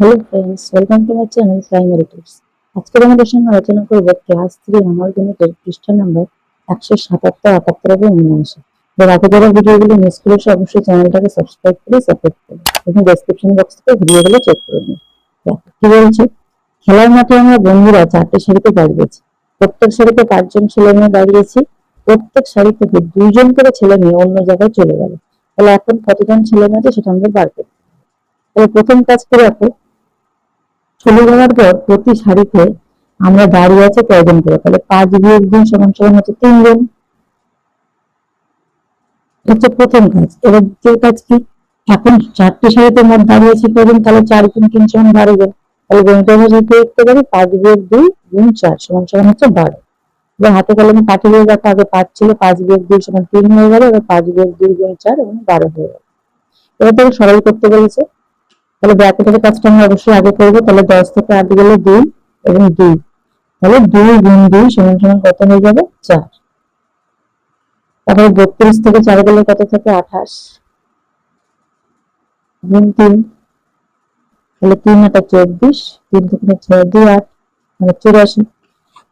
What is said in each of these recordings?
Hello friends welcome to my channel primary tips আজকে আমাদের সঙ্গে আলোচনা করব ক্লাস থ্রি আমার গণিতের পৃষ্ঠা নাম্বার একশো সাতাত্তর, আটাত্তর এবং উনআশি। এর আগে যারা ভিডিওগুলো মিস করেছে, অবশ্যই চ্যানেলটাকে সাবস্ক্রাইব করে সাপোর্ট করুন এবং ডেসক্রিপশন বক্স থেকে ভিডিওগুলো চেক করে নিন কি বলছে? খেলার মাঠে আমরা বন্ধুরা চারটে সারিতে দাঁড়িয়েছি। প্রত্যেক সারিতে পাঁচজন ছেলে মেয়ে দাঁড়িয়েছি। প্রত্যেক সারি থেকে দুইজন করে ছেলে মেয়ে অন্য জায়গায় চলে গেল। তাহলে এখন কতজন ছেলে মেয়ে আছে সেটা আমরা বার করব। প্রথম কাজ করে রাখো চলে যাওয়ার পর প্রতি সারিতে আমরা দাঁড়িয়ে আছে কয়জন করে? তাহলে পাঁচ বিয়োগ দিন সমান সমান হচ্ছে তিনজন হচ্ছে প্রথম কাজ। এবার দ্বিতীয় কাজ কি? এখন চারটে সারিতে মোট দাঁড়িয়ে আছে কয়জন তাহলে চার গুণ তিন সমান বারো জন। তাহলে গণিতের ভাষায় কি লিখতে পারি পাঁচ বিয়োগ দুই গুণ চার সমান সমান হচ্ছে বারো। এবার হাতে কলমে কাটি দিয়ে দেখো আগে পাঁচ ছিল পাঁচ বিয়োগ দুই সমান তিন হয়ে গেল, এবার পাঁচ বিয়োগ দুই গুণ চার এবং বারো হয়ে গেল। এবার তাকে সরল করতে বলেছে তাহলে ব্র্যাকেটের কাজটা আমরা অবশ্যই আগে করব, তাহলে দশ থেকে আট গেলে দুই এবং দুই। তাহলে দুই গুণ দুই সমান সমান কত হয়ে যাবে? চার। তারপরে বত্রিশ থেকে চার গেলে কত থাকে? আঠাশ। গুণ তিন। তাহলে তিন আটা চব্বিশ, তিন থেকে ছয় দুই আট মানে চুরাশি।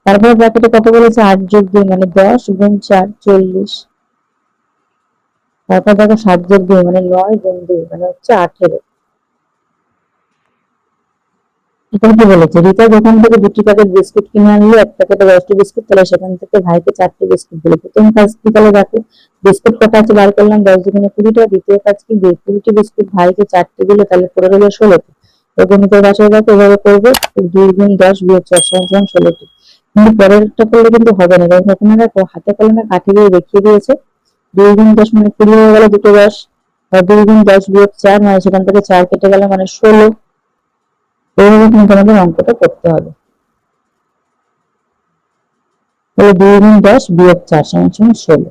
তারপরে ব্র্যাকেটে কত বলেছে? আট যোগ দুই মানে দশ, গুণ চার চল্লিশ। তারপর দেখো সাত যোগ দুই মানে নয়, গুণ দুই মানে হচ্ছে আঠেরো। এখন কি বলেছে? রিতা দোকান থেকে দুটি প্যাকেট বিস্কুট কিনে আনলো, এক প্যাকেটে দশটি বিস্কুট তাহলে সেখান থেকে ভাইকে চারটি বিস্কুট দিল। প্রথম কাজ কি তাহলে দেখো? বিস্কুট কটা আছে বার করলাম, দশ দুগুণে কুড়িটা। দ্বিতীয় কাজ কি? কুড়িটি বিস্কুট ভাইকে চারটি দিল, তাহলে পনেরো হলো ষোলোটি গণিতের বাসায় দেখো, এভাবে করব, দুই গুণ দশ বিয়োগ চার সমান ষোলোটি কিন্তু পরেরটা করলে কিন্তু হবে না, কারণ এখানে দেখো, হাতে কলমে কাঠি দিয়ে দেখিয়ে দিয়েছে। দুই গুণ দশ মানে কুড়ি হয়ে গেল দুটো দশ। দুই গুণ দশ বিয়োগ চার মানে সেখান থেকে চার কেটে গেল মানে ষোলো। এইভাবে কিন্তু আমাদের অঙ্কটা করতে হবে। দুই গুণ দশ বিয়োগ চার সমান সমান ষোলো।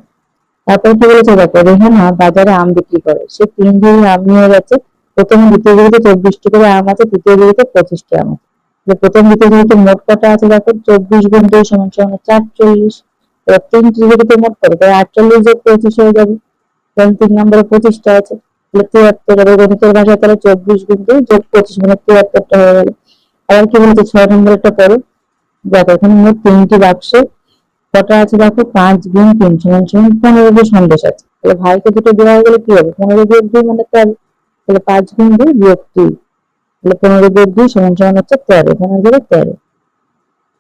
তারপরে কি বলেছে, দেখো, রেহানা বাজারে আম বিক্রি করে। সে তিন ঝুড়ি আম নিয়ে গেছে। প্রথম দ্বিতীয় চব্বিশটি করে আম আছে, তৃতীয় ঝুড়িতে পঁচিশটি আম আছে। প্রথম দ্বিতীয় ঝুড়িতে মোট কটা আছে, দেখো, চব্বিশ গুণ দুই সমান সমান চারচল্লিশ। তিন ঝুড়িতে মোট কত? আটচল্লিশ যোগ পঁচিশ হয়ে যাবে। তিন নম্বরে পঁচিশটা আছে। তিয়াত্তর এবার গণিতের ভাষায় তাহলে চব্বিশ দুই যোগ পঁচিশ মানে তিয়াত্তরটা হয়ে গেল। আবার কি বলেছে ছয় নম্বরটা পড়ো। দেখো, এখানে মোট তিনটি বাক্সে। কটা আছে দেখো? পাঁচ গুণ তিন সমান সমান পনেরো দিয়ে সন্দেশ আছে। তাহলে ভাইকে দুটো দেওয়া হয়ে গেলে কি হবে? পনেরো বিয়োগ দুই মানে তেরো। তাহলে পাঁচ গুণ দুই বিয়োগ দুই তাহলে পনেরো বিয়োগ দুই সমান সমান হচ্ছে তেরো। হয়ে যাবে তেরো।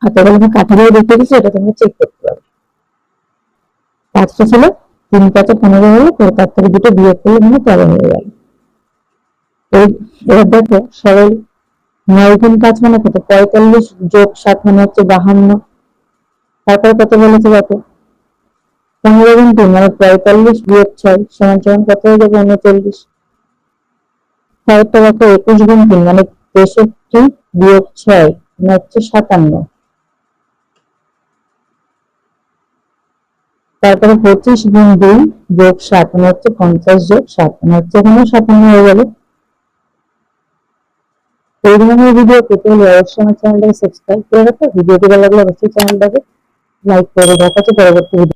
আর আমি কাঠি দিয়ে দেখিয়ে দিচ্ছি এটা তোমরা চেক করতে পারো। পাঁচটা ছিল? তিন পাঁচে পনেরো হলো তার থেকে দুটো বিয়োগ করলে মানে তেরো হয়ে গেল। এবার দেখো সরল নয় গুণ পাঁচ মানে কত? পঁয়তাল্লিশ যোগ সাত মানে হচ্ছে বাহান্ন। তারপরে কত বলেছে দেখো? পনেরো গুণ তিন মানে পঁয়তাল্লিশ বিয়োগ ছয় সমান সমান কত হয়ে যাবে? উনচল্লিশ। তারপর দেখো একুশ গুণ তিন মানে তেষট্টি বিয়োগ ছয় মানে হচ্ছে সাতান্ন। তারপরে পঁচিশ গুণ দুই যোগ সাত মানে হচ্ছে পঞ্চাশ যোগ সাত মানে হচ্ছে এখানে সাতান্ন হয়ে গেল। এই ধরনের ভিডিও পেতে হলে অবশ্যই আমার চ্যানেলটাকে সাবস্ক্রাইব করে রাখো। ভিডিওটি ভালো লাগলে অবশ্যই চ্যানেলটাকে লাইক করে দেখাচ্ছে। পরবর্তী ভিডিও